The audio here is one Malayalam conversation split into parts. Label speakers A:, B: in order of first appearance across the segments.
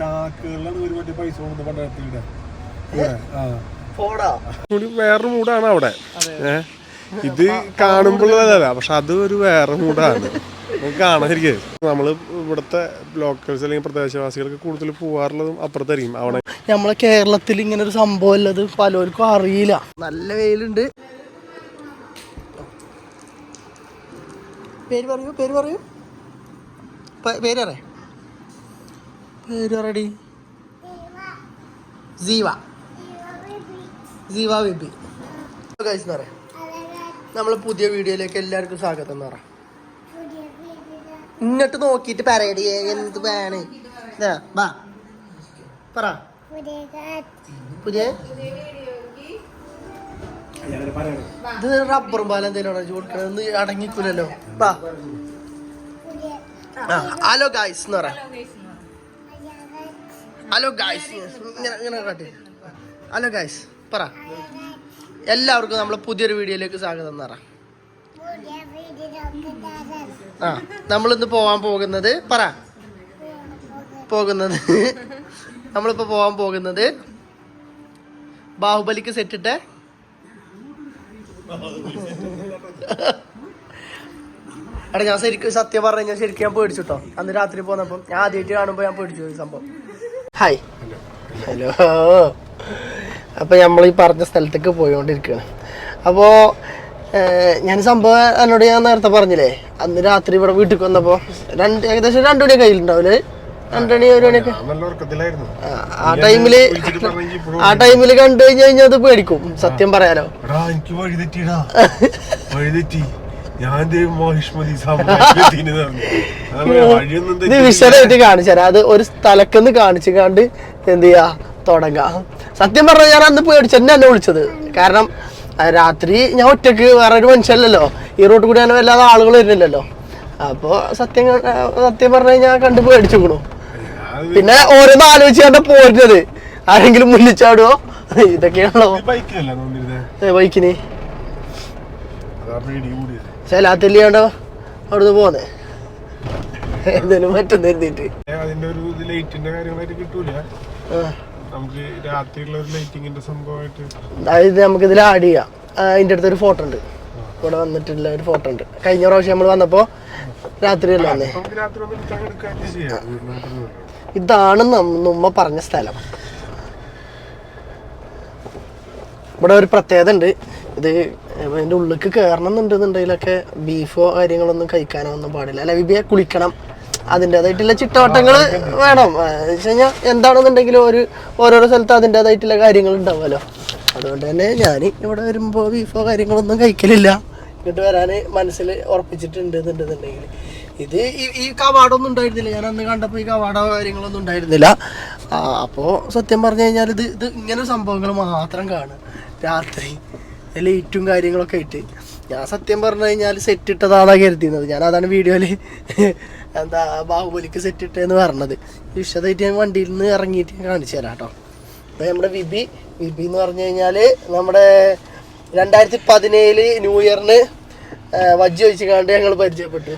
A: ചാക്കുകളിലാണ് ഒരു മറ്റേ പൈസ കൊണ്ട് പണ്ടത്തെ ഇവിടെ ഇവിടെ ആ.
B: പോടാ
A: ഒരു വേറൊരു മൂടാണ് അവിടെ. ഇത് കാണുമ്പോഴല്ല പക്ഷെ അത് ഒരു വേറെ മൂടാണ് കാണാതിരിക്കേ നമ്മൾ ഇവിടുത്തെ ലോക്കൽസ് അല്ലെങ്കിൽ പ്രദേശവാസികൾക്ക് കൂടുതൽ പോവാറുള്ളതും അപ്പുറത്തായിരിക്കും. അവിടെ
B: നമ്മളെ കേരളത്തിൽ ഇങ്ങനെ ഒരു സംഭവം ഉള്ളത് പലർക്കും അറിയില്ല. നല്ല വെയിലുണ്ട്. പേര് പറയൂ പേര് പറയൂ. പ- പറ പറയടി? ജീവ. ജീവ ബേബി. പറയാം. നമ്മളെ പുതിയ വീഡിയോയിലേക്ക് എല്ലാവർക്കും സ്വാഗതം എന്ന് പറയാം. ഇങ്ങോട്ട് നോക്കിയിട്ട് പറയടി എന്ത് വേണ. വാ. പറ. പുതിയ? ഇത് റബ്ബറും പാലം എന്തെങ്കിലും ചൂടിക്കണം ഒന്ന് അടങ്ങിക്കൂലല്ലോ. വാ. ഹലോ ഗായ്സ് എന്ന് പറ ഹലോ ഗായ്സ് ഇങ്ങനെ കാട്ടി. ഹലോ ഗായ്സ് പറ. എല്ലാവർക്കും നമ്മളെ പുതിയൊരു വീഡിയോയിലേക്ക് സ്വാഗതം പറ. ആ നമ്മളിന്ന് പോവാൻ പോകുന്നത് പറ. പോകുന്നത്. നമ്മളിപ്പോ പോവാൻ പോകുന്നത് ബാഹുബലിക്ക് സെറ്റിട്ട് എടാ ഞാൻ ശരിക്കും സത്യം പറഞ്ഞു കഴിഞ്ഞാൽ ശരിക്കും ഞാൻ പേടിച്ചിട്ടോ അന്ന് രാത്രി പോന്നപ്പോ ഞാൻ ആദ്യമായിട്ട് കാണുമ്പോൾ ഞാൻ പേടിച്ചു സംഭവം. ഹായ് ഹലോ അപ്പോൾ നമ്മൾ ഈ പറഞ്ഞ സ്ഥലത്തേക്ക് പോയിക്കൊണ്ടിരിക്കുകയാണ് അപ്പോൾ ഞാൻ സംഭവം എന്നോട് ഞാൻ നേരത്തെ പറഞ്ഞില്ലേ? അന്ന് രാത്രി ഇവിടെ വീട്ടിൽ വന്നപ്പോൾ രണ്ട് ഏകദേശം രണ്ടു മണി കയ്യിലുണ്ടാവില്ലേ രണ്ടണി ഒരു മണിയൊക്കെ? ആ,
A: ഇപ്പോഴും
B: ആ ടൈമിൽ കണ്ടു കഴിഞ്ഞു കഴിഞ്ഞാൽ അത് പേടിക്കും. സത്യം പറയാലോ.
A: എനിക്ക് വഴി തെറ്റിടാ വഴി തെറ്റി ഞാൻ
B: ഇത് വിശദമായിട്ട് കാണിച്ചു തരാം. അത് ഒരു സ്ഥലക്കുന്ന് കാണിച്ചു കണ്ട് എന്ത് ചെയ്യാ തുടങ്ങാം. സത്യം പറഞ്ഞാൽ ഞാൻ അന്ന് പേടിച്ചെന്നെ എന്നെ വിളിച്ചത്. കാരണം രാത്രി ഞാൻ ഒറ്റയ്ക്ക് വേറെ ഒരു മനുഷ്യല്ലല്ലോ ഈ റോട്ട് കൂടി അങ്ങനെ വല്ലാതെ ആളുകൾ വരുന്നില്ലല്ലോ. അപ്പോ സത്യം സത്യം പറഞ്ഞു കഴിഞ്ഞാൽ കണ്ട് പേടിച്ചുക്കണു. പിന്നെ ഓരോന്ന് ആലോചിച്ച് കണ്ട പോരുന്നത്. ആരെങ്കിലും മുന്നിൽ ചാടുവോ ഇതൊക്കെയാണല്ലോ ബൈക്കിന്? ചെലാത്തില്ലാണ്ടോ അവിടുന്ന് പോന്നെ? എന്തേലും മറ്റൊന്ന് എഴുതിയിട്ട്.
A: അതിന്റെ ഒരു ഇത് ലൈറ്റിന്റെ കാര്യങ്ങളായിട്ട് കിട്ടൂല. നമുക്ക് രാത്രിയുള്ള ഒരു ലൈറ്റിങ്ങിന്റെ സംഭവമായിട്ട്
B: അതായത് നമുക്ക് ഇതിൽ ആഡ് ചെയ്യാം അതിന്റെ അടുത്തൊരു അടുത്ത് ഒരു ഫോട്ടോ ഉണ്ട്. ഇവിടെ വന്നിട്ടുള്ള ഒരു ഫോട്ടോ ഉണ്ട്. കഴിഞ്ഞ പ്രാവശ്യം നമ്മൾ
A: വന്നപ്പോ രാത്രി അല്ല വന്നേ
B: ഇതാണ് നമ്മ പറഞ്ഞ സ്ഥലം. ഇവിടെ ഒരു പ്രത്യേകത ഉണ്ട്. ഇത് അതിന്റെ ഉള്ളിക്ക് കയറണം എന്നുണ്ടെന്നുണ്ടെങ്കിലൊക്കെ ബീഫോ കാര്യങ്ങളൊന്നും കഴിക്കാനോ ഒന്നും പാടില്ല. അല്ല വിബിയെ കുളിക്കണം. അതിന്റെതായിട്ടുള്ള ചിട്ടവട്ടങ്ങൾ വേണം. വെച്ച് കഴിഞ്ഞാൽ എന്താണെന്നുണ്ടെങ്കിലും ഒരു ഓരോരോ സ്ഥലത്ത് അതിന്റെതായിട്ടുള്ള കാര്യങ്ങൾ ഉണ്ടാവുമല്ലോ. അതുകൊണ്ട് തന്നെ ഞാൻ ഇവിടെ വരുമ്പോൾ ബീഫോ കാര്യങ്ങളൊന്നും കഴിക്കലില്ല. ഇങ്ങോട്ട് വരാൻ മനസ്സിൽ ഉറപ്പിച്ചിട്ടുണ്ട് എന്നുണ്ടെന്നുണ്ടെങ്കിൽ ഇത് ഈ- ഈ കവാടൊന്നും ഉണ്ടായിരുന്നില്ല. ഞാൻ അന്ന് കണ്ടപ്പോൾ ഈ കവാടോ കാര്യങ്ങളൊന്നും ഉണ്ടായിരുന്നില്ല. അപ്പോൾ സത്യം പറഞ്ഞു കഴിഞ്ഞാൽ ഇത് ഇത് ഇങ്ങനെ സംഭവങ്ങൾ മാത്രം കാണും രാത്രി. ലൈറ്റും കാര്യങ്ങളൊക്കെ ആയിട്ട്. ഞാൻ സത്യം പറഞ്ഞു കഴിഞ്ഞാൽ സെറ്റ് ഇട്ടതാണ് കരുതിയിരുന്നത്. ഞാൻ അതാണ് വീഡിയോയിൽ എന്താ ബാഹുബലിക്ക് സെറ്റ് ഇട്ടതെന്ന് പറഞ്ഞത്. വിശദമായിട്ട് ഞാൻ വണ്ടിയിൽ നിന്ന് ഇറങ്ങിയിട്ട് ഞാൻ കാണിച്ചു തരാം കേട്ടോ. അപ്പോൾ നമ്മുടെ വിബി വിബി എന്ന് പറഞ്ഞു കഴിഞ്ഞാൽ നമ്മുടെ രണ്ടായിരത്തി പതിനേഴിൽ ന്യൂ ഇയറിന് വജ്ജ് വെച്ച് കണ്ട് ഞങ്ങൾ പരിചയപ്പെട്ടു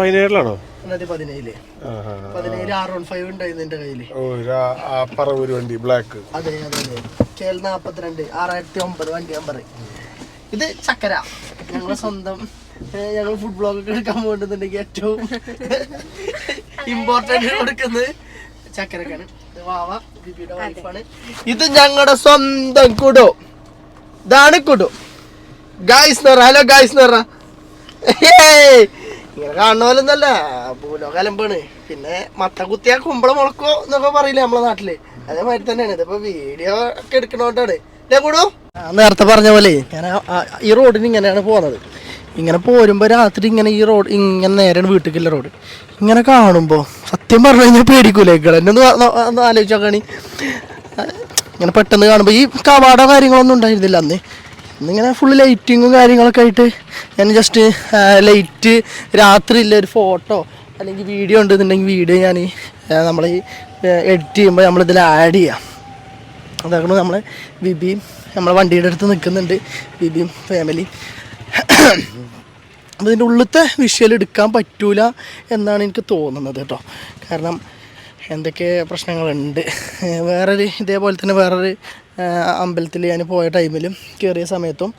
A: പതിനേഴിലാണോ?
B: പതിനേഴിൽ പതിനേഴ് ആർ വൺ ഫൈവ് ഉണ്ടായിരുന്നു
A: എന്റെ ബ്ലാക്ക്
B: അതെ അതെ അതെ. കെ എൽ നാൽപ്പത്തിരണ്ട് ആറായിരത്തി ഒമ്പത് വണ്ടി നമ്പർ ഇത് ചക്കര. ഞങ്ങളെ സ്വന്തം ഞങ്ങൾ ഫുഡ് ബ്ലോഗ് ഒക്കെ എടുക്കാൻ പോകുന്നുണ്ടെങ്കിൽ ഏറ്റവും ഇമ്പോർട്ടന്റ് കൊടുക്കുന്നത് ചക്കരക്കാണ്. ഇത് വാവ ബിബിയുടെ വൈഫാണ് ഇത് ഞങ്ങളുടെ സ്വന്തം കുടു. ഇതാണ് കുടു. ഗായ്സ് എന്ന് പറ ഹലോ ഗായ്സ് എന്ന്! ഇങ്ങനെ കാണുന്ന പോലെ ഒന്നല്ല ഭൂലോ കലമ്പാണ് പിന്നെ മത്ത കുത്തിയാ കുമ്പളം മുളക്കോ എന്നൊക്കെ പറയില്ലേ നമ്മളെ നാട്ടിൽ. അതേമാതിരി തന്നെയാണ്. ഇതിപ്പോ വീഡിയോ ഒക്കെ എടുക്കണോണ്ടാണ്. കൂടു നേരത്തെ പറഞ്ഞ പോലെ ഞാൻ ഈ റോഡിന് ഇങ്ങനെയാണ് പോകുന്നത് ഇങ്ങനെ പോരുമ്പോ രാത്രി ഇങ്ങനെ ഈ റോഡ് ഇങ്ങനെ നേരെ വീട്ടിലേക്കുള്ള റോഡ്. ഇങ്ങനെ കാണുമ്പോ സത്യം പറഞ്ഞു കഴിഞ്ഞാൽ പേടിക്കൂലെ? എന്നെ ഒന്ന് ആലോചിച്ച് നോക്കണി. ഇങ്ങനെ പെട്ടെന്ന് കാണുമ്പോൾ ഈ കവാടോ കാര്യങ്ങളൊന്നും ഉണ്ടായിരുന്നില്ല അന്ന്. ഇന്നിങ്ങനെ ഫുൾ ലൈറ്റിങ്ങും കാര്യങ്ങളൊക്കെ ആയിട്ട് ഞാൻ ജസ്റ്റ് ലൈറ്റ് രാത്രി ഇല്ല ഒരു ഫോട്ടോ അല്ലെങ്കിൽ വീഡിയോ ഉണ്ടെന്നുണ്ടെങ്കിൽ വീഡിയോ ഞാൻ നമ്മൾ ഈ എഡിറ്റ് ചെയ്യുമ്പോൾ നമ്മളിതിൽ ആഡ് ചെയ്യാം. അതാണ് നമ്മൾ ബിബിയും നമ്മളെ വണ്ടിയുടെ അടുത്ത് നിൽക്കുന്നുണ്ട് ബിബിയും ഫാമിലി അപ്പോൾ ഇതിന്റെ ഉള്ളിലത്തെ വിഷ്വൽ എടുക്കാൻ പറ്റൂല എന്നാണ് എനിക്ക് തോന്നുന്നത് കേട്ടോ കാരണം എന്തൊക്കെ പ്രശ്നങ്ങളുണ്ട്. വേറൊരു ഇതേപോലെ തന്നെ വേറൊരു അമ്പലത്തിൽ ഞാൻ പോയ ടൈമിലും കയറിയ സമയത്തും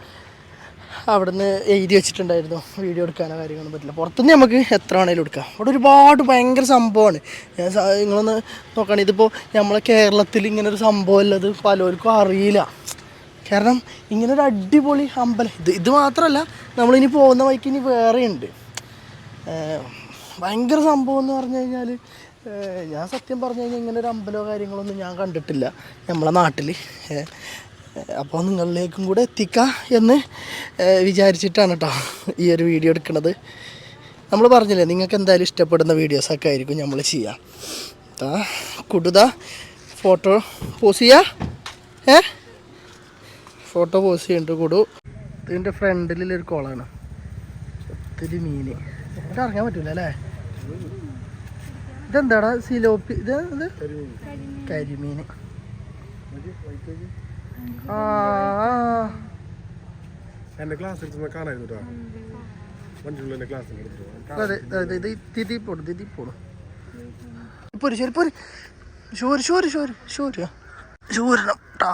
B: അവിടുന്ന് എഴുതി വെച്ചിട്ടുണ്ടായിരുന്നു. വീഡിയോ എടുക്കാനോ കാര്യങ്ങളൊന്നും പറ്റില്ല. പുറത്തുനിന്ന് നമുക്ക് എത്ര വേണേലും എടുക്കാം. അവിടെ ഒരുപാട് ഭയങ്കര സംഭവമാണ്. ഞാൻ നിങ്ങളൊന്ന് നോക്കുകയാണെങ്കിൽ ഇതിപ്പോൾ നമ്മളെ കേരളത്തിൽ ഇങ്ങനെ ഒരു സംഭവം ഉള്ളത് പലർക്കും അറിയില്ല. കാരണം ഇങ്ങനെ ഒരു അടിപൊളി അമ്പലം. ഇത് ഇത് മാത്രമല്ല നമ്മളിനി പോകുന്ന വഴിക്ക് ഇനി വേറെയുണ്ട് ഉണ്ട്. ഭയങ്കര സംഭവം എന്ന് പറഞ്ഞു കഴിഞ്ഞാൽ ഞാൻ സത്യം പറഞ്ഞു കഴിഞ്ഞാൽ ഇങ്ങനെ ഒരു അമ്പലമോ കാര്യങ്ങളൊന്നും ഞാൻ കണ്ടിട്ടില്ല. നമ്മളെ നാട്ടിൽ അപ്പോൾ നിങ്ങളിലേക്കും കൂടെ എത്തിക്കാം എന്ന് വിചാരിച്ചിട്ടാണ് കേട്ടോ ഈ ഒരു വീഡിയോ എടുക്കുന്നത് നമ്മൾ പറഞ്ഞില്ലേ നിങ്ങൾക്ക് എന്തായാലും ഇഷ്ടപ്പെടുന്ന വീഡിയോസൊക്കെ ആയിരിക്കും നമ്മൾ ചെയ്യുക ദാ കുടുത ഫോട്ടോ പോസ് ചെയ്യുക ഏ? ഫോട്ടോ പോസ് ചെയ്യുന്നുണ്ട് കൊടു. ഇതിന്റെ ഫ്രണ്ടിലൊരു കോളാണ്. ഒത്തിരി മീന്. ഇത് ഇറങ്ങാൻ പറ്റില്ല അല്ലേ? ഇതെന്താടാ? സിലോപ്പി ഇത് കരിമീൻ.
A: എന്റെ ക്ലാസ് എടുത്ത് കാണായിരുന്നു കേട്ടോ വണ്ടിയുള്ള എന്റെ ക്ലാസ് എടുത്തു
B: അതെ അതെ ഇത് തിരി പോണു തിരി പോര് ശരി പോര്. ഷോര് ഷോര് ഷോര് ഷോര് ഷോരണം ടാ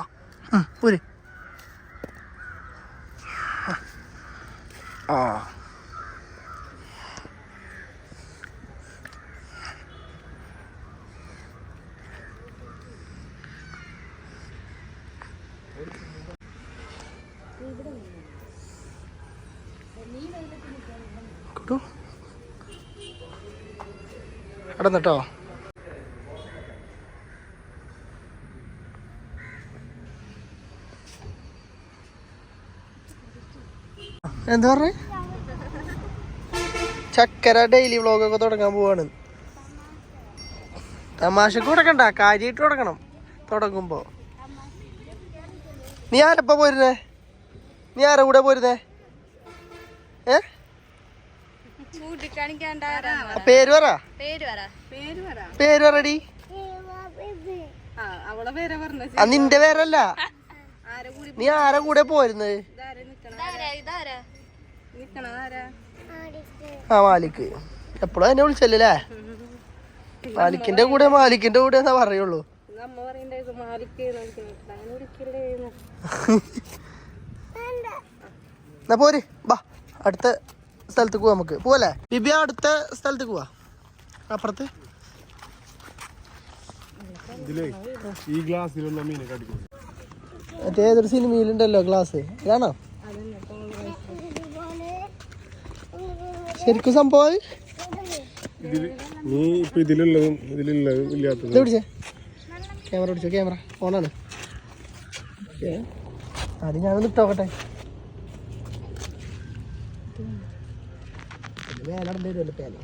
B: പോര്. ആ. അടന്നിട്ടോ എന്താ പറഞ്ഞേ? ചക്കര ഡെയിലി വ്ളോഗൊക്കെ തുടങ്ങാൻ പോവാണ്. തമാശക്ക് കൊടുക്കണ്ട കാര്യമായിട്ട് തുടങ്ങണം. തുടങ്ങുമ്പോ. നീ ആരപ്പ പോരുന്നേ? നീ ആരുടെ കൂടെ പോരുന്നേ? ഏ?
C: ചൂണ്ടിക്കാണിക്കാണ്ട
B: ആ പേര് പറ.
C: പേര് പറ. പേര് പറ.
B: പേര് പറടി.
C: ആ അവളെ പേരെ പറഞ്ഞ
B: നിന്റെ പേരല്ല.
C: ആരെ കൂടി
B: നീ ആരെ കൂടെ പോയിരുന്നത്
C: ഇതാരെ നിക്കണ ഇതാരാ
B: ആ മാലിക്ക് എപ്പോഴും എന്നെ വിളിച്ചല്ലേ? മാലിക്കിന്റെ കൂടെ മാലിക്കിന്റെ കൂടെ എന്നാ പറയുള്ളൂ. എന്നാ പോര് ബാ അടുത്ത സ്ഥലത്തേക്ക് പോവാ നമുക്ക്. പോവല്ലേ? ബിബി അടുത്ത സ്ഥലത്ത് പോവാ. അപ്പുറത്ത്.
A: ഈ ഗ്ലാസ്സിലുള്ള
B: മറ്റേ ഏതൊരു സിനിമയിലുണ്ടല്ലോ ഗ്ലാസ്? ഇതാണോ? ശരിക്കും സംഭവം
A: നീ ഇപ്പൊ ഇതിലുള്ളതും ഇതിലുള്ളതും
B: ഇത്
A: ഇല്ലാത്തതും
B: പിടിച്ചേ. ക്യാമറ പിടിച്ചോ? ക്യാമറ. ഫോണാണ്. അത് ഞാനൊന്ന് ഇട്ടോക്കട്ടെ. വേനടേണ്ടി പേന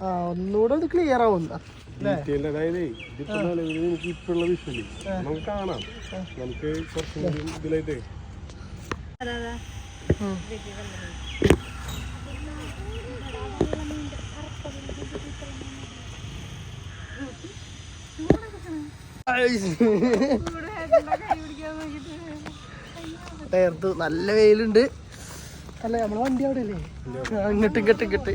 B: ആ ഒന്നുകൂടെ ഇത് ക്ലിയർ ആവും
A: ഡീറ്റെയിൽ അതായത് ഇതിപ്പോ നിലവിൽ എനിക്ക് ഇപ്പൊ ഉള്ള വിഷയം നമുക്ക് കാണാം. നമുക്ക് കുറച്ചും കൂടി ഇതിലായിട്ട്
B: നേരത്ത് നല്ല വെയിലുണ്ട്. അല്ല നമ്മളെ വണ്ടി അവിടെ അല്ലേ ഇങ്ങോട്ട് ഇങ്ങോട്ട് ഇങ്ങോട്ട്.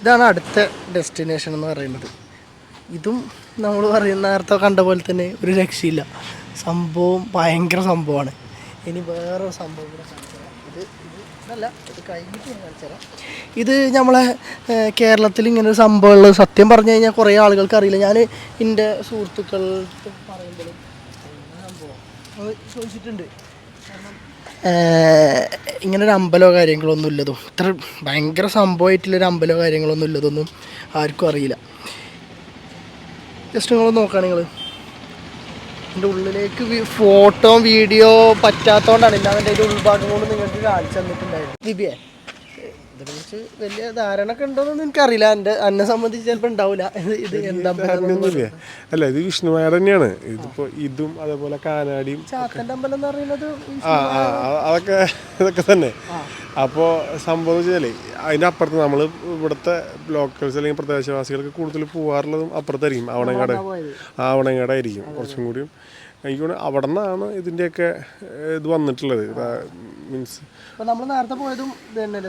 B: ഇതാണ് അടുത്ത ഡെസ്റ്റിനേഷൻ എന്ന് പറയുന്നത്. ഇതും നമ്മൾ പറയുന്ന നേരത്തെ കണ്ട പോലെ തന്നെ ഒരു രക്ഷയില്ല. സംഭവം ഭയങ്കര സംഭവമാണ്. ഇനി വേറൊരു സംഭവം കൂടെ ഇത് ഇത് ഇതല്ല ഇത് കഴിഞ്ഞിട്ട് ഞാൻ കാണിച്ചു ഇത് നമ്മളെ കേരളത്തിൽ ഇങ്ങനെ ഒരു സംഭവമുള്ളത് സത്യം പറഞ്ഞു കഴിഞ്ഞാൽ കുറേ ആളുകൾക്ക് അറിയില്ല. ഞാൻ എന്റെ സുഹൃത്തുക്കൾ പറയുമ്പോഴും സംഭവം. ചോദിച്ചിട്ടുണ്ട്. ഇങ്ങനെ ഒരു അമ്പലോ കാര്യങ്ങളോ ഒന്നും ഇല്ലതും. ഇത്ര ഭയങ്കര സംഭവമായിട്ടുള്ളൊരു അമ്പലോ കാര്യങ്ങളോ ഒന്നും ഇല്ലതൊന്നും ആർക്കും അറിയില്ല. ജസ്റ്റ് നിങ്ങൾ നോക്കുകയാണ് നിങ്ങൾ എന്റെ ഉള്ളിലേക്ക് ഫോട്ടോ വീഡിയോ പറ്റാത്തതുകൊണ്ടാണ് ഇല്ലാതെ എന്റെ ഉൾഭാഗം കൊണ്ട് നിങ്ങൾക്ക് കാണിച്ചു തന്നിട്ടുണ്ടായിരുന്നു. ദിബിയെ ഇതിനെക്കുറിച്ച് വലിയ ധാരണ ഒക്കെ ഉണ്ടോയെന്നൊന്നും എനിക്കറിയില്ല. എന്റെ എന്നെ സംബന്ധിച്ച് ചിലപ്പോൾ ഉണ്ടാവില്ല ഇത് എന്താ
A: ധാരണയൊന്നുമില്ലേ അല്ല ഇത് വിഷ്ണുമായ തന്നെയാണ്. ഇതിപ്പോ ഇതും അതേപോലെ കാനാടിയും
B: ചാത്തന്റെ അമ്പലം എന്ന് പറയുന്നത്
A: ആ ആ ആ, അതൊക്കെ ഇതൊക്കെ തന്നെ. അപ്പോൾ സംഭവം വെച്ചാലേ അതിന്റെ അപ്പുറത്ത് നമ്മൾ ഇവിടുത്തെ ലോക്കൽസ് അല്ലെങ്കിൽ പ്രദേശവാസികൾക്ക് കൂടുതൽ പോകാറുള്ളതും അപ്പുറത്തായിരിക്കും. ആവണങ്ങാട്. ആവണങ്ങാടായിരിക്കും കുറച്ചും കൂടിയും. എനിക്ക് തോന്നുന്നു അവിടെ നിന്നാണ് ഇതിന്റെയൊക്കെ ഏഹ്, ഇത് വന്നിട്ടുള്ളത്. മീൻസ്
B: നമ്മൾ നേരത്തെ പോയതും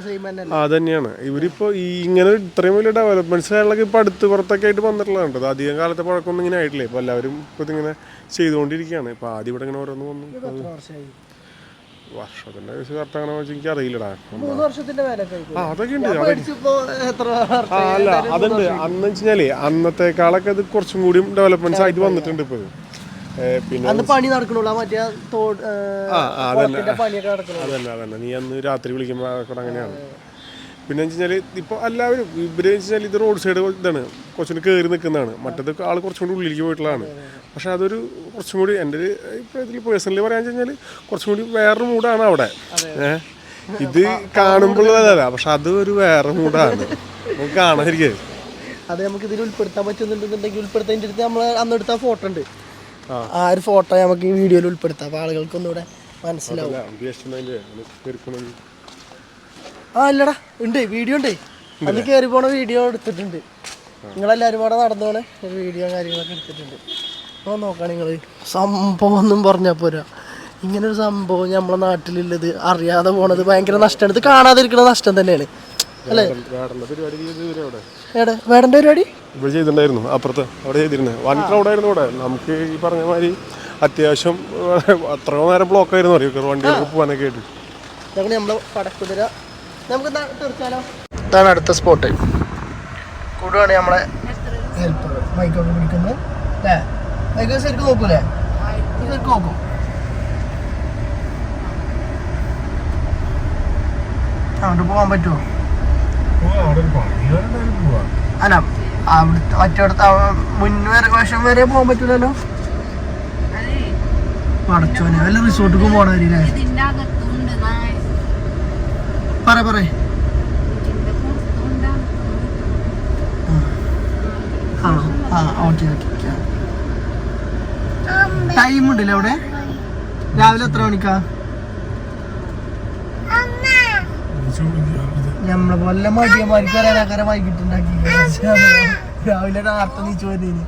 B: സെയിം
A: തന്നെയാണ് ഇവരിപ്പോൾ ഈ ഇങ്ങനെ ഇത്രയും വലിയ ഡെവലപ്മെന്റ്സ് ആയാലൊക്കെ ഇപ്പൊ അടുത്ത് പുറത്തൊക്കെ ആയിട്ട് വന്നിട്ടുള്ളതാണ് അത് അധികം കാലത്തെ പഴക്കമൊന്നും ഇങ്ങനെ ആയിട്ടില്ല? ഇപ്പൊ എല്ലാവരും ഇപ്പൊ ഇങ്ങനെ ചെയ്തുകൊണ്ടിരിക്കുകയാണ്. ഇപ്പൊ ആദ്യം ഇവിടെ ഇങ്ങനെ ഓരോന്ന് വന്നു. വർഷത്തിന്റെ കറക്റ്റ് അങ്ങനെ എനിക്ക് അറിയില്ലടാ. ആ അതൊക്കെ ഉണ്ട്? അല്ല അതുണ്ട് അന്ന് വെച്ചാലേ അന്നത്തെക്കാളൊക്കെ ഇത് കുറച്ചും കൂടി ഡെവലപ്മെന്റ്സ് ആയിട്ട് വന്നിട്ടുണ്ട് ഏ, പിന്നെ
B: പണി നടക്കണുള്ളൂ. മറ്റേ തോട് പണിയൊക്കെ നടക്കണുള്ളൂ.
A: അതന്നെ അതന്നെ. നീ അന്ന് രാത്രി വിളിക്കുമ്പോൾ അതൊക്കെ അങ്ങനെയാണ്. പിന്നെ വെച്ച് കഴിഞ്ഞാൽ ഇപ്പോൾ എല്ലാവരും ഇവർ വെച്ച് കഴിഞ്ഞാൽ ഇത് റോഡ് സൈഡ് ഇതാണ്. കുറച്ചും കൂടി കയറി നിൽക്കുന്നതാണ് മറ്റേത് ആൾ കുറച്ചും കൂടി ഉള്ളിലേക്ക് പോയിട്ടുള്ളതാണ്. പക്ഷെ അതൊരു കുറച്ചും കൂടി എന്റെ ഒരു ഇതിൽ പേഴ്സണലി പറയാന്ന് വെച്ച് കഴിഞ്ഞാൽ കുറച്ചും കൂടി വേറൊരു മൂഡാണ് അവിടെ. ഏഹ് ഇത് കാണുമ്പോഴല്ല പക്ഷെ അത് ഒരു വേറെ മൂഡാണ് നമുക്ക് കാണാതിരിക്കേ
B: അത് നമുക്ക് ഇതിൽ ഉൾപ്പെടുത്താൻ പറ്റുന്നുണ്ടെന്നുണ്ടെങ്കിൽ ഉൾപ്പെടുത്താൻ അടുത്ത് നമ്മൾ അന്ന് എടുത്ത ഫോട്ടോ ഉണ്ട്. ആ. ഒരു ഫോട്ടോ നമുക്ക് ഈ വീഡിയോയിൽ ഉൾപ്പെടുത്താം. അപ്പൊ ആളുകൾക്ക് ഒന്നുകൂടെ മനസ്സിലാവും. ആ അല്ലടാ ഉണ്ട്. വീഡിയോ ഉണ്ട്. അന്ന് കയറി പോണ വീഡിയോ എടുത്തിട്ടുണ്ട്. നിങ്ങളെല്ലാവരും കൂടെ നടന്നു പോണ ഒരു വീഡിയോ കാര്യങ്ങളൊക്കെ എടുത്തിട്ടുണ്ട്. അപ്പോൾ നോക്കാം നിങ്ങൾ സംഭവം ഒന്നും പറഞ്ഞാൽ പോരാ. ഇങ്ങനെ ഒരു സംഭവം നമ്മളെ നാട്ടിലുള്ളത് അറിയാതെ പോണത് ഭയങ്കര നഷ്ടമാണ് ഇത് കാണാതിരിക്കുന്ന നഷ്ടം തന്നെയാണ്. അല്ലേ? വേടന്റെ പരിപാടി?
A: ഇവിടെ ചെയ്തിട്ടുണ്ടായിരുന്നു അപ്പുറത്ത് അവിടെ ചെയ്തിരുന്നത് വൺ ക്രൗഡായിരുന്നു ഇവിടെ. നമുക്ക് ഈ പറഞ്ഞ മാതിരി അത്യാവശ്യം അത്രയോ നേരം ബ്ലോക്ക് ആയിരുന്നു. അറിയോ വണ്ടികൾക്ക് പോകാനൊക്കെ ആയിട്ട്.
B: പടക്കുതിര. നമുക്ക് തീർച്ചാലോ? ഇതാണ് അടുത്ത സ്പോട്ട് കൂടുവാണ് നമ്മളെ ഹെൽപ്പർ മൈക്കൊക്കെ പിടിക്കുന്നത് അല്ലേ മൈക്ക് ശരിക്കും നോക്കൂലേ? ശരിക്കും നോക്കും. അങ്ങോട്ട് പോകാൻ പറ്റുമോ അല്ല അവിടുത്തെ മറ്റടുത്ത് മുന്നേ വരെ വശം വരെ പോകാൻ പറ്റൂലല്ലോ? പടച്ചോനെ വല്ല റിസോർട്ടിക്ക് പോണവരില്ലേ പറ പറ. ആ ആ ഓക്കെ ഓക്കെ ടൈം ഉണ്ടല്ലേ അവിടെ? രാവിലെ എത്ര മണിക്കാ? നമ്മളെ പോലെ മടിയന്മാർക്ക് വരാനാക്കാരെ വൈകിട്ടുണ്ടാക്കി രാവിലെ നേരത്തെ നീച്ചു വരുന്നതിന്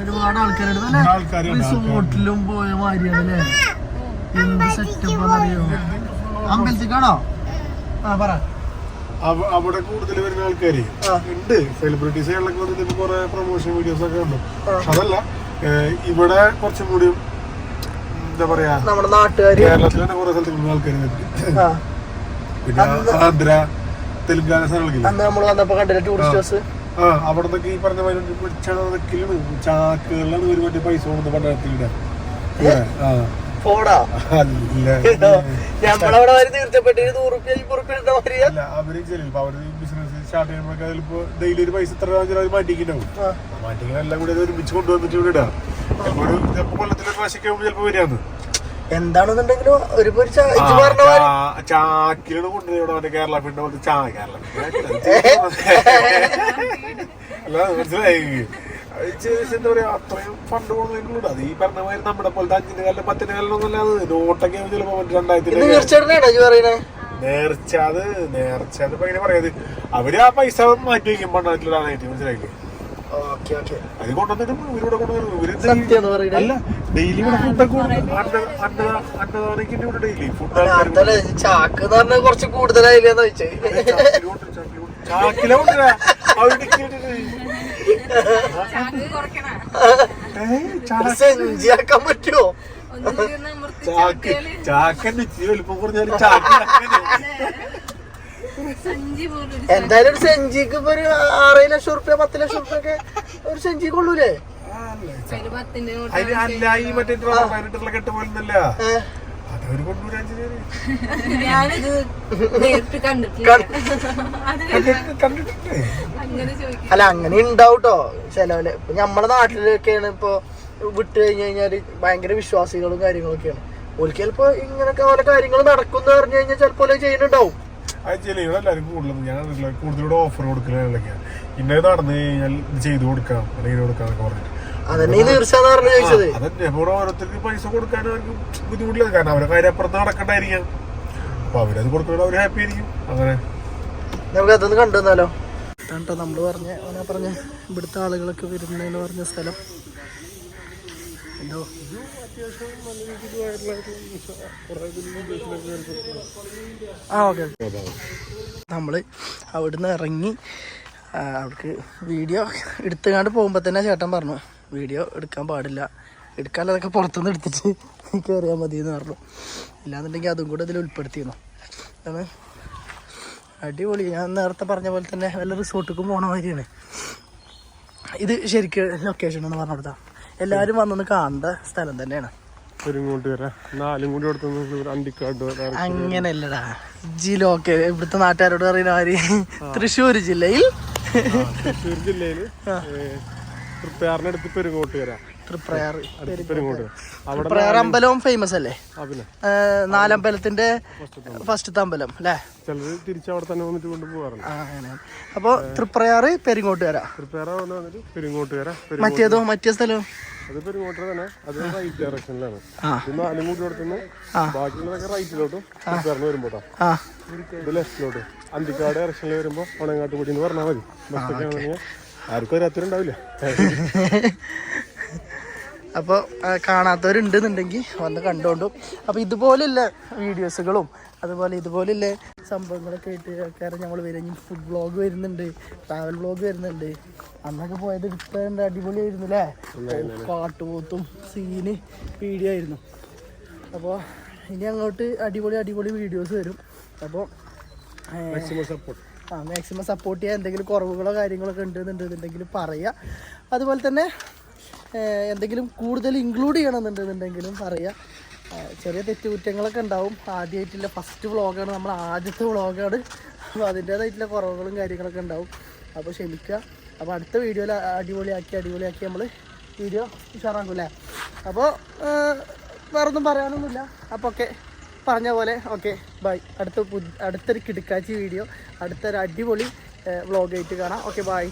B: ഒരുപാട് ആൾക്കാരുണ്ട്. റിസോർട്ടിലും പോയ മാതിരിയാണ് അല്ലേ എന്ത് സെറ്റപ്പ് അറിയോ? അമ്പലത്തിക്കാണോ ആ പറ.
A: അവ- അവിടെ കൂടുതൽ വരുന്ന ആൾക്കാര്. ഉണ്ട്. സെലിബ്രിറ്റീസ് വന്നിട്ട് കുറെ പ്രൊമോഷൻ വീഡിയോസ് ഒക്കെ ഉണ്ട്. അതല്ല ഇവിടെ കുറച്ചും കൂടി എന്താ പറയാ
B: നമ്മുടെ നാട്ടുകാർ
A: കേരളത്തിൽ തന്നെ കുറെ സ്ഥലത്ത് ആൾക്കാർ പിന്നെ ആന്ധ്ര തെലുങ്കാന
B: അന്ന് നമ്മൾ വന്നപ്പോ കണ്ടില്ല ടൂറിസ്റ്റ് ബസ്
A: ആ അവിടെ നിന്നൊക്കെ ഈ പറഞ്ഞ മാതിരി ചാക്കിലാണ് ചാക്കുകളിലാണ് ഒരു മറ്റേ പൈസ കൊടുത്ത് പണ്ടത്തിലിടെ ആ.
B: പോടാ?
A: അല്ല.
B: നമ്മളവിടെ വരെ തീർച്ചപ്പെട്ട്. നൂറ് റുപ്യ അയ്യൂറ് റുപ്യ ഇട്ട മാതിരിയാ?
A: അല്ല അവർ ചിലപ്പോ അവർ ബിസിനസ് സ്റ്റാർട്ട് ചെയ്യുമ്പോൾ അതിലിപ്പോ ഡെയിലി ഒരു പൈസ ഇത്ര രൂപ അവർ മാറ്റിക്കുണ്ടാവും.
B: ആ.
A: മാറ്റിങ്ങനെ എല്ലാം കൂടി ഒരുമിച്ച് കൊണ്ടുവന്നിട്ട് ഇവിടെ ഇടാം. ചിലപ്പോ ഒരു കൊല്ലത്തിലൊരു പ്രാവശ്യമൊക്കെ ചിലപ്പോ വരികയാണ്.
B: എന്താണെന്നുണ്ടെങ്കിലും ഒരു ഒരു ചാ- ഇജ്ജ് പറഞ്ഞ മാതിരി.
A: കൊണ്ടുവരും മറ്റേ കേരള പിന്നെ പോലത്തെ ചാ കേരള അല്ല മനസ്സിലായി. അത് ചേച്ചി എന്താ പറയാ അത്രയും ഫണ്ട് പോകുന്നതിനുള്ളത് അത് ഈ പറഞ്ഞ മാതിരി നമ്മുടെ പോലത്തെ അഞ്ചിന്റെ കാലം പത്തിന്റെ കാലം ഒന്നും അല്ലാതെ നോട്ടൊക്കെ ചിലപ്പോ മറ്റേ
B: ഇത്
A: രണ്ടായിരത്തിന്റെ
B: തീർച്ചയായിട്ടും ഇജ്ജ് പറയണേ
A: നേർച്ച അത് നേർച്ച അതിപ്പോ എങ്ങനെ പറയാത് അവർ ആ പൈസ മാറ്റി വയ്ക്കും ആളായിട്ട് മനസ്സിലായില്ലേ? അത് കൊണ്ടുവന്നിട്ട് ഇവരിവിടെ കൊണ്ടുവരും. അല്ല ഡെയിലി ഇവിടെ ഫുഡൊക്കെ അന്നദാനിക്കിന്റെ ഇവിടെ ഡെയിലി ഫുഡ്
B: ചാക്ക് കുറച്ച് കൂടുതലായില്ലെന്ന് വെച്ചേ
A: ചാക്കില
B: സെഞ്ചിയാക്കാൻ പറ്റുമോ
A: ചാക്ക്. ചാക്കന്റെ ഇച്ചിരി വലിപ്പം കുറഞ്ഞാലും ചാക്ക്
B: എന്തായാലും ഒരു സെഞ്ചിക്ക് ഇപ്പൊ ഒരു ആറ് ലക്ഷം റുപ്യ പത്ത് ലക്ഷം റുപ്യ ഒക്കെ ഒരു സെഞ്ചി കൊള്ളൂലേ
A: അല്ല ഈ മറ്റേ പതിനെട്ടുള്ള കെട്ട് പോലൊന്നല്ല
C: അതൊരു
B: അല്ല അങ്ങനെ ഉണ്ടാവട്ടോ ചെലവിൽ. ഇപ്പൊ നമ്മുടെ നാട്ടിലൊക്കെയാണ് ഇപ്പൊ വിട്ടു കഴിഞ്ഞു കഴിഞ്ഞാൽ ഭയങ്കര വിശ്വാസികളും കാര്യങ്ങളൊക്കെയാണ്. ഓർക്ക് ചിലപ്പോ ഇങ്ങനൊക്കെ ഓരോ കാര്യങ്ങൾ നടക്കും എന്ന് പറഞ്ഞു കഴിഞ്ഞാൽ ചിലപ്പോലെ ചെയ്യുന്നുണ്ടാവും.
A: അത് ചിലവിടെ എല്ലാവരും കൂടുതലും ഞാൻ കൂടുതലൂടെ ഓഫർ കൊടുക്കലൊക്കെ ഇന്നത് നടന്നു കഴിഞ്ഞാൽ ഇത് ചെയ്തു കൊടുക്കാം അല്ലെങ്കിൽ ചെയ്ത് കൊടുക്കാം എന്നൊക്കെ പറഞ്ഞിട്ട്.
B: അതന്നെ
A: ഇവിടെ ഓരോരുത്തർക്ക് പൈസ കൊടുക്കാൻ അവർക്ക് ബുദ്ധിമുട്ടില്ല. കാരണം അവരെ കാര്യം അപ്പുറത്ത് നടക്കണ്ടായിരിക്കാം. അപ്പൊ അവരത് കൊടുക്കുന്നത് അവർ ഹാപ്പി ആയിരിക്കും. അങ്ങനെ.
B: നമുക്ക് അതൊന്ന് കണ്ടുവന്നാലോ? കേട്ടോ നമ്മൾ പറഞ്ഞ അവനെ പറഞ്ഞ ഇവിടുത്തെ ആളുകളൊക്കെ വരുന്നതെന്ന് പറഞ്ഞ സ്ഥലം.
A: വീഡിയോസിലൊക്കെ
B: ആ ഓക്കെ നമ്മൾ അവിടുന്ന് ഇറങ്ങി അവർക്ക് വീഡിയോ എടുത്തുകൊണ്ട് പോകുമ്പോൾ തന്നെ ചേട്ടൻ പറഞ്ഞു വീഡിയോ എടുക്കാൻ പാടില്ല. എടുക്കാനുള്ളതൊക്കെ പുറത്തുനിന്ന് എടുത്തിട്ട് കയറിയാൽ മതി എന്ന് പറഞ്ഞു. ഇല്ലാന്നുണ്ടെങ്കിൽ അതും കൂടെ ഇതിൽ ഉൾപ്പെടുത്തിയിരുന്നു. അതാണ് അടിപൊളി. ഞാൻ നേരത്തെ പറഞ്ഞ പോലെ തന്നെ വല്ല റിസോർട്ടിക്കും പോകണ മാതിരിയാണ്. ഇത് ശരിക്കും ലൊക്കേഷൻ എന്ന് പറഞ്ഞു കൊടുത്താൽ എല്ലാവരും വന്നൊന്ന് കാണേണ്ട. സ്ഥലം തന്നെയാണ്. അങ്ങനെയല്ലടാ. ജിലോക്കെ ഇവിടുത്തെ നാട്ടുകാരോട് പറയുന്ന മാതിരി തൃശ്ശൂർ ജില്ലയിൽ.
A: തൃശ്ശൂർ ജില്ലയിൽ തൃപ്പയാറിനടുത്ത് പെരുങ്ങോട്ട് വരാം.
B: തൃപ്രയാർ അമ്പലവും ഫേമസ് അല്ലേ? നാലമ്പലത്തിന്റെ ഫസ്റ്റത്തെ അമ്പലം അല്ലേ?
A: ചിലർ തിരിച്ച് അവിടെ തന്നെ വന്നിട്ട് കൊണ്ട് പോകാറുണ്ട്.
B: അപ്പോൾ തൃപ്രയാറ് പെരിങ്ങോട്ട് വരാം
A: പെരുങ്ങോട്ട്. വരാം
B: മറ്റേതോ മറ്റേ സ്ഥലം?
A: അത് പെരിങ്ങോട്ട് തന്നെ. അത് റൈറ്റ് ഡയറക്ഷനിലാണ് പിന്നെ കൊടുത്തുനിന്ന് ബാക്കിയുള്ളതൊക്കെ റൈറ്റിലോട്ടും തൃപ്പയാറിന് വരുമ്പോട്ടാ. ഇത് ലെഫ്റ്റിലോട്ട് അന്തിക്കാട് ഡയറക്ഷനിൽ വരുമ്പോൾ ഉണങ്ങാട്ട് കൂടി എന്ന് പറഞ്ഞാൽ മതി. ബസ്സൊക്കെ ആണെങ്കിൽ ആർക്കും വരാത്തവരുണ്ടാവില്ല
B: അപ്പോൾ കാണാത്തവരുണ്ടെന്നുണ്ടെങ്കിൽ വന്ന് കണ്ടുകൊണ്ടും അപ്പോൾ ഇതുപോലെയുള്ള വീഡിയോസുകളും അതുപോലെ ഇതുപോലെയുള്ള സംഭവങ്ങളൊക്കെ ആയിട്ട് ആൾക്കാരെ ഞങ്ങൾ വരും. ഫുഡ് വ്ളോഗ് വരുന്നുണ്ട് ട്രാവൽ വ്ളോഗ് വരുന്നുണ്ട്. അന്നൊക്കെ പോയത് എടുത്തേണ്ട അടിപൊളിയായിരുന്നു അല്ലേ പാട്ടുപോത്തും സീന് വീഡിയോ ആയിരുന്നു അപ്പോൾ ഇനി അങ്ങോട്ട് അടിപൊളി അടിപൊളി വീഡിയോസ് വരും. അപ്പോൾ
A: മാക്സിമം സപ്പോർട്ട്
B: ആ മാക്സിമം സപ്പോർട്ട് ചെയ്യാൻ എന്തെങ്കിലും കുറവുകളോ കാര്യങ്ങളൊക്കെ ഉണ്ടെന്നുണ്ടെന്നുണ്ടെങ്കിൽ പറയുക അതുപോലെ തന്നെ എന്തെങ്കിലും കൂടുതൽ ഇൻക്ലൂഡ് ചെയ്യണമെന്നുണ്ടെന്നുണ്ടെങ്കിലും പറയുക ഏഹ്, ചെറിയ തെറ്റുകുറ്റങ്ങളൊക്കെ ഉണ്ടാവും. ആദ്യമായിട്ടുള്ള ഫസ്റ്റ് വ്ളോഗാണ് നമ്മൾ ആദ്യത്തെ വ്ളോഗാണ് അപ്പോൾ അതിന്റേതായിട്ടുള്ള കുറവുകളും കാര്യങ്ങളൊക്കെ ഉണ്ടാവും. അപ്പോൾ ക്ഷമിക്കുക. അപ്പോൾ അടുത്ത വീഡിയോയിൽ അടിപൊളിയാക്കി അടിപൊളിയാക്കി നമ്മൾ വീഡിയോ ഉഷാറാക്കും അല്ലേ അപ്പോൾ വേറൊന്നും പറയാനൊന്നുമില്ല. അപ്പോൾ ഓക്കെ പറഞ്ഞ പോലെ ഓക്കെ ബൈ അടുത്ത അടുത്തൊരു കിടുക്കാച്ചി വീഡിയോ അടുത്തൊരു അടിപൊളി വ്ളോഗായിട്ട് കാണാം. Okay bye